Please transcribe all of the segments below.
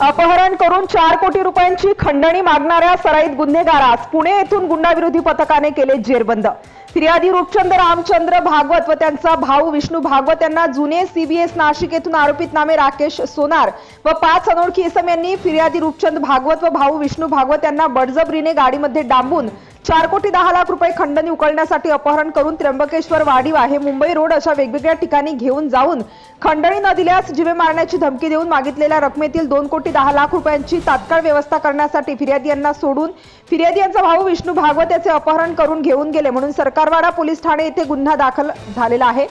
अपहरण करून चार कोटी रुपयांची खंडणी मागणाऱ्या सराईत गुन्हेगारास पुणे येथून गुंडाविरोधी पथकाने केले जेरबंद. फिर्यादी रूपचंद रामचंद्र भागवत व त्यांचा भाऊ विष्णू भागवत यांना जुने सीबीएस नाशिक येथून आरोपित नामे राकेश सोनार व पाच अनोळखी इसम यांनी फिर्यादी रूपचंद भागवत व भाऊ विष्णू भागवत यांना बडजबरीने गाडीमध्ये डांबून चार कोटी दहा लाख रुपये खंडणी उकळण्यासाठी अपहरण करून त्र्यंबकेश्वर वाडीवा हे मुंबई रोड अशा वेगवेगळ्या ठिकाणी घेऊन जाऊन खंडणी न दिल्यास जीवे मारण्याची धमकी देऊन मागितलेल्या रकमेतील दोन कोटी दहा लाख रुपयांची तात्काळ व्यवस्था करण्यासाठी फिर्यादी यांना सोडून फिर्यादी यांचा भाऊ विष्णू भागवत याचे अपहरण करून घेऊन गेले. म्हणून सरकारवाडा पोलीस ठाणे येथे गुन्हा दाखल झालेला आहे.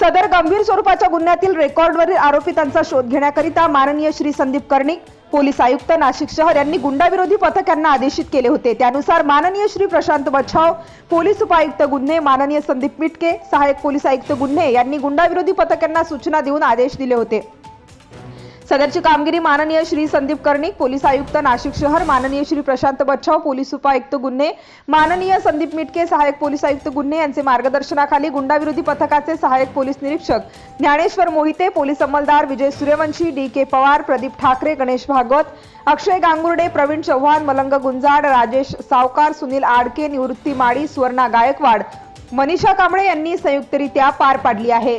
सदर गंभीर स्वरूपाच्या गुन्ह्यातील रेकॉर्डवरील आरोपितांचा शोध घेण्याकरिता माननीय श्री संदीप कर्णिक पोलीस आयुक्त नाशिक शहर यांनी गुंडाविरोधी पथक यांना आदेशित केले होते. त्यानुसार माननीय श्री प्रशांत बच्छाव पोलीस उपायुक्त गुन्हे माननीय संदीप मिटके सहाय्यक पोलीस आयुक्त गुन्हे यांनी गुंडाविरोधी पथक यांना सूचना देऊन आदेश दिले होते. सदरची कामगिरी माननीय श्री संदीप कर्णिक पोलीस आयुक्त नाशिक शहर माननीय श्री प्रशांत बच्छाव पोलीस उपायुक्त गुन्हे माननीय संदीप मिटके सहाय्यक पोलीस आयुक्त गुन्हे यांचे मार्गदर्शनाखाली गुंडाविरोधी पथकाचे सहाय्यक पोलीस निरीक्षक ज्ञानेश्वर मोहिते पोलीस अंमलदार विजय सूर्यवंशी डी के पवार प्रदीप ठाकरे गणेश भागवत अक्षय गांगुर्डे प्रवीण चव्हाण मलंग गुंजाड राजेश सावकार सुनील आडके निवृत्ती माळी सुवर्णा गायकवाड मनीषा कांबळे यांनी संयुक्तरित्या पार पाडली आहे.